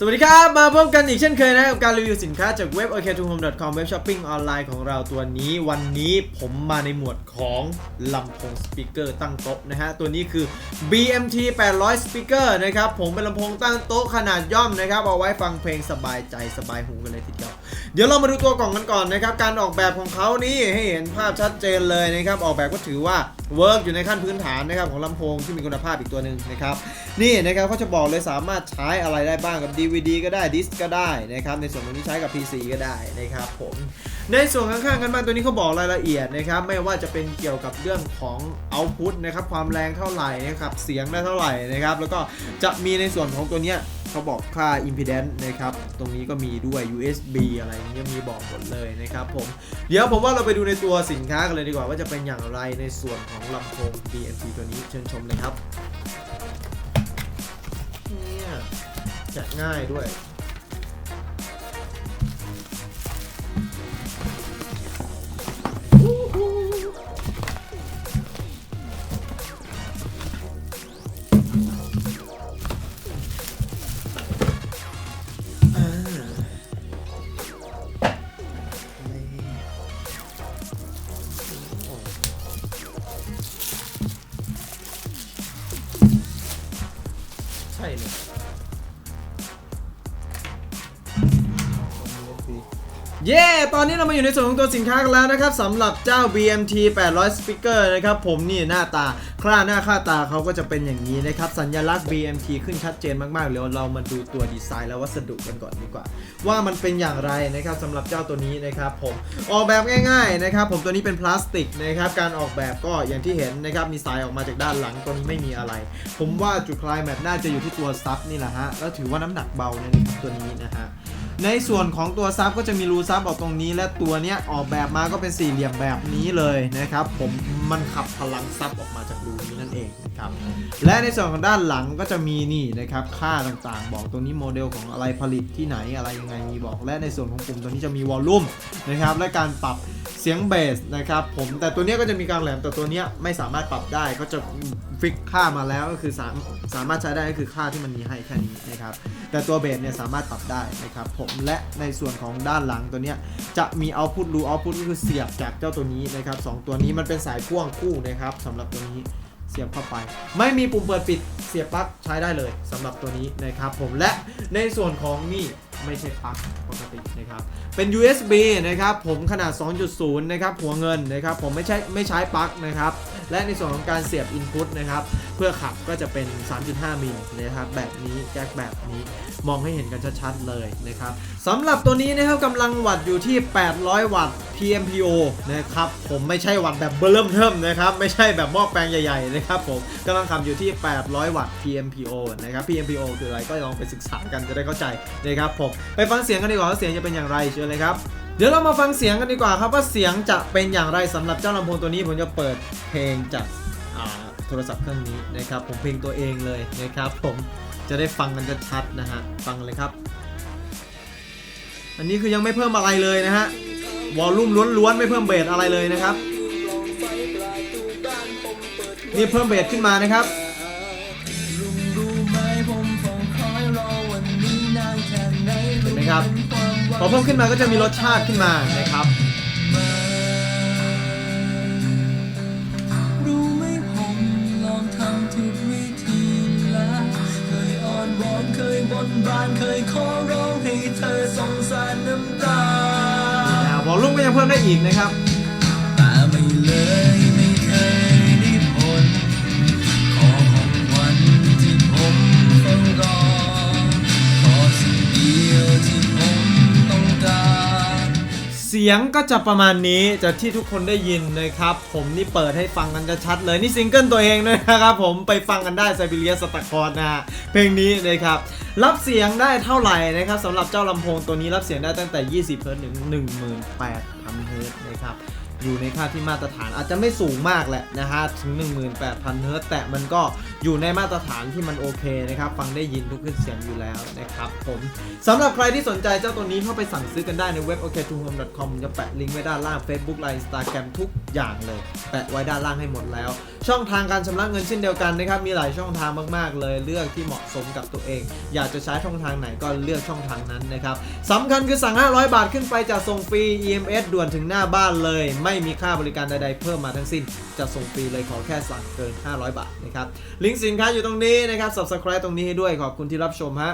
สวัสดีครับ มาพบกันอีกเช่นเคยนะกับการรีวิวสินค้าจากเว็บ o k t o h o m e c o m เว็บช้อปปิ้งออนไลน์ของเราตัวนี้ วันนี้ผมมาในหมวดของลำโพงสปีกเกอร์ตั้งโต๊ะนะฮะ ตัวนี้คือ BMT 800 speaker นะครับ ผมเป็นลำโพงตั้งโต๊ะขนาดย่อมนะครับ เอาไว้ฟังเพลงสบายใจสบายหูกันเลยทีเดียว ดี๋ยวเรามาดูตัวกล่องกันก่อนนะครับ การออกแบบของเขานี่ให้เห็นภาพชัดเจนเลยนะครับ ออกแบบก็ถือว่าเวิร์กอยู่ในขั้นพื้นฐานนะครับของลำโพงที่มีคุณภาพอีกตัวหนึ่งนะครับ นี่นะครับเขาจะบอกเลยสามารถใช้อะไรได้บ้างกับ DVD ก็ได้ดิสก็ได้นะครับ ในส่วนตรงนี้ใช้กับ PC ก็ได้นะครับผมในส่วนข้างๆกันบ้างตัวนี้เขาบอกรายละเอียดนะครับไม่ว่าจะเป็นเกี่ยวกับเรื่องของ output นะครับความแรงเท่าไหร่นะครับเสียงได้เท่าไหร่นะครับแล้วก็จะมีในส่วนของตัวเนี้ย เขาบอกค่า impedance นะครับ ตรงนี้ก็มีด้วย USB อะไรเงี้ยมีบอกหมดเลยนะครับผม เดี๋ยวผมว่าเราไปดูในตัวสินค้ากันเลยดีกว่าว่าจะเป็นอย่างไรในส่วนของลำโพง BMP ตัวนี้เชิญชมเลยครับ เนี่ยจัดง่ายด้วย ใช่ เย้ ตอนนี้เรามาอยู่ในส่วนของตัวสินค้ากันแล้วนะครับสำหรับเจ้า BMT 800 speaker นะครับผมนี่หน้าตาคล้าหน้าค่าตาเขาก็จะเป็นอย่างนี้นะครับสัญลักษณ์ BMT ขึ้นชัดเจนมากๆเดี๋ยวเรามาดูตัวดีไซน์และวัสดุกันก่อนดีกว่า ว่ามันเป็นอย่างไรนะครับสำหรับเจ้าตัวนี้นะครับผมออกแบบง่ายๆนะครับผมตัวนี้เป็นพลาสติกนะครับการออกแบบก็อย่างที่เห็นนะครับมีสายออกมาจากด้านหลังตัวนี้ไม่มีอะไร ผมว่าจุดคลายแมทน่าจะอยู่ที่ตัวซับนี่แหละฮะแล้วถือว่าน้ำหนักเบานะนี่ครับตัวนี้นะฮะ ในส่วนของตัวซับก็จะมีรูซับออกตรงนี้ และตัวเนี้ยออกแบบมาก็เป็นสี่เหลี่ยมแบบนี้เลยนะครับ ผมมันขับพลังซับออกมาจากรูนี้นั่นเองครับและในส่วนของด้านหลังก็จะมีนี่นะครับค่าต่างๆ บอกตรงนี้โมเดลของอะไรผลิตที่ไหนอะไรยังไงมีบอก และในส่วนของปุ่มตัวนี้จะมีวอลลุ่มนะครับและการปรับ สียงเบสนะครับผมแต่ตัวเนี้ยก็จะมีการแหลมแต่ตัวเนี้ยไม่สามารถปรับได้ก็จะฟิกค่ามาแล้วก็คือสามสามารถใช้ได้ก็คือค่าที่มันมีให้แค่นี้นะครับแต่ตัวเบสเนี่ยสามารถปรับได้นะครับผมและในส่วนของด้านหลังตัวเนี้ยจะมีเอาพุทรูเอาพุทก็คือเสียบจากเจ้าตัวนี้นะครับสองตัวนี้มันเป็นสายพ่วงคู่นะครับสำหรับตัวนี้เสียบเข้าไป ไม่มีปุ่มเปิดปิดเสียบปลั๊กใช้ได้เลยสำหรับตัวนี้นะครับผมและในส่วนของนี่ ไม่ใช่ปลั๊กปกตินะครับ เป็น USB นะครับ ผมขนาด 2.0 นะครับ หัวเงินนะครับ ผมไม่ใช่ไม่ใช้ปลั๊กนะครับ และในส่วนของการเสียบ Input นะครับ เพื่อขับก็จะเป็น 3.5 มิลนะครับแบบนี้แจ็คแบบนี้มองให้เห็นกันชัดๆเลยนะครับสำหรับตัวนี้นะครับกำลังวัตต์อยู่ที่ 800 วัตต์ PMPO นะครับผมไม่ใช่วัตต์แบบเบอร์เริ่มเทิมนะครับไม่ใช่แบบหม้อแปลงใหญ่ๆนะครับผมกำลังขับอยู่ที่ 800 วัตต์ PMPO นะครับ PMPO คืออะไรก็ลองไปศึกษากันจะได้เข้าใจนะครับผมไปฟังเสียงกันดีกว่าว่าเสียงจะเป็นอย่างไรเชิญเลยครับ เดี๋ยวเรามาฟังเสียงกันดีกว่าครับว่าเสียงจะเป็นอย่างไรสำหรับเจ้าลำโพงตัวนี้ผมจะเปิดเพลงจากโทรศัพท์เครื่องนี้นะครับ ผมเพลงตัวเองเลยนะครับผมจะได้ฟังกันชัดๆนะฮะฟังเลยครับ อันนี้คือยังไม่เพิ่มอะไรเลยนะฮะวอลลุ่มล้วนๆไม่เพิ่มเบสอะไรเลยนะครับนี่เพิ่มเบสขึ้นมานะครับเห็นไหมครับ พอเพิ่มขึ้นมาก็จะมีรสชาติขึ้นมานะครับรู้ไหมผมลองทำทุกวิธีแล้วเคยอ้อนวอนเคยบนบานเคยขอร้องให้เธอสงสารน้ำตาวอลลุ่มก็ยังเพิ่มได้อีกนะครับ สียงก็จะประมาณนี้จากที่ทุกคนได้ยินนะครับ ผมนี่เปิดให้ฟังกันจะชัดเลย นี่ซิงเกิลตัวเองด้วยนะครับผมไปฟังกันได้ไซบีเรียสตาคอนนะฮะเพลงนี้นะครับรับเสียงได้เท่าไหร่นะครับสำหรับเจ้าลำโพงตัวนี้รับเสียงได้ตั้งแต่ 20เฮิร์ตซ์ถึง18,000เฮิร์ตซ์นะครับ อยู่ในค่าที่มาตรฐานอาจจะไม่สูงมากแหละนะฮะถึง 18,000เฮิร์ตแต่มันก็อยู่ในมาตรฐานที่มันโอเคนะครับฟังได้ยินทุกขึ้นเสียงอยู่แล้วนะครับผมสำหรับใครที่สนใจเจ้าตัวนี้เข้าไปสั่งซื้อกันได้ในเว็บ ok2home.com จะแปะลิงก์ไว้ด้านล่าง Facebook Line Instagram ทุกอย่างเลย แปะไว้ด้านล่างให้หมดแล้ว ช่องทางการชำระเงินเช่นเดียวกันนะครับมีหลายช่องทางมากๆ เลยเลือกที่เหมาะสมกับตัวเอง อยากจะใช้ช่องทางไหนก็เลือกช่องทางนั้นนะครับสำคัญคือสั่ง 500 บาทขึ้นไปจะส่งฟรี EMS ด่วนถึงหน้าบ้านเลยไไม่มีค่าบริการใดๆเพิ่มมาทั้งสิ้น จะส่งฟรีเลยขอแค่สั่งเกิน 500 บาทนะครับลิงก์สินค้าอยู่ตรงนี้นะครับ subscribe ตรงนี้ให้ด้วยขอบคุณที่รับชมฮะ